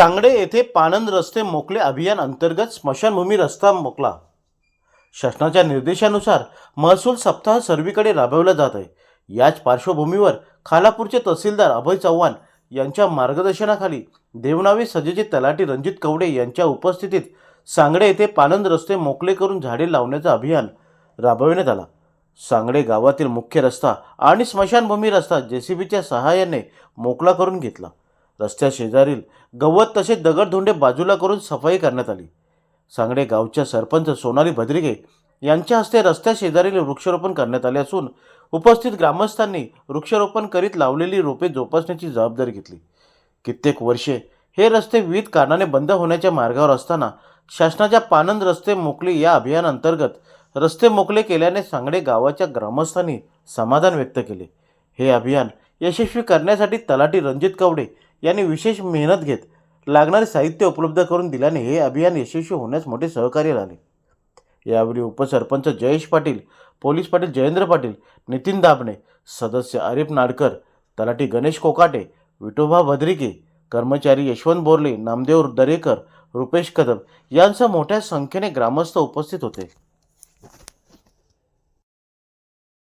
सांगडे येथे पानंद रस्ते मोकळे अभियान अंतर्गत स्मशानभूमी रस्ता मोकला शासनाच्या निर्देशानुसार महसूल सप्ताह सर्वीकडे राबवला जात आहे. याच पार्श्वभूमीवर खालापूरचे तहसीलदार अभय चव्हाण यांच्या मार्गदर्शनाखाली देवनावी सजेचे तलाठी रणजित कवडे यांच्या उपस्थितीत सांगडे येथे पानंद रस्ते मोकळे करून झाडे लावण्याचं अभियान राबविण्यात आला. सांगडे गावातील मुख्य रस्ता आणि स्मशानभूमी रस्ता जेसीबीच्या सहाय्याने मोकळा करून घेतला. रस्त्या शेजारील गवत तसेच दगडधोंडे बाजूला करून सफाई करण्यात आली. सांगडे गावच्या सरपंच सोनाली भद्रिगे यांच्या हस्ते रस्त्या शेजारील वृक्षारोपण करण्यात आले असून उपस्थित ग्रामस्थांनी वृक्षारोपण करीत लावलेली रोपे जोपासण्याची जबाबदारी घेतली. कित्येक वर्षे हे रस्ते विविध कारणाने बंद होण्याच्या मार्गावर असताना शासनाच्या पानंद रस्ते मोकले या अभियानांतर्गत रस्ते मोकले केल्याने सांगडे गावाच्या ग्रामस्थांनी समाधान व्यक्त केले. हे अभियान यशस्वी करण्यासाठी तलाठी रणजित कवडे यांनी विशेष मेहनत घेत लागणारे साहित्य उपलब्ध करून दिल्याने हे अभियान यशस्वी होण्यास मोठे सहकार्य झाले. यावेळी उपसरपंच जयेश पाटील पोलीस पाटील जयेंद्र पाटील नितीन दाबणे सदस्य आरिफ नाडकर तलाठी गणेश कोकाटे विठोबा भद्रिके कर्मचारी यशवंत बोर्ले नामदेव दरेकर रुपेश कदम यांसह मोठ्या संख्येने ग्रामस्थ उपस्थित होते.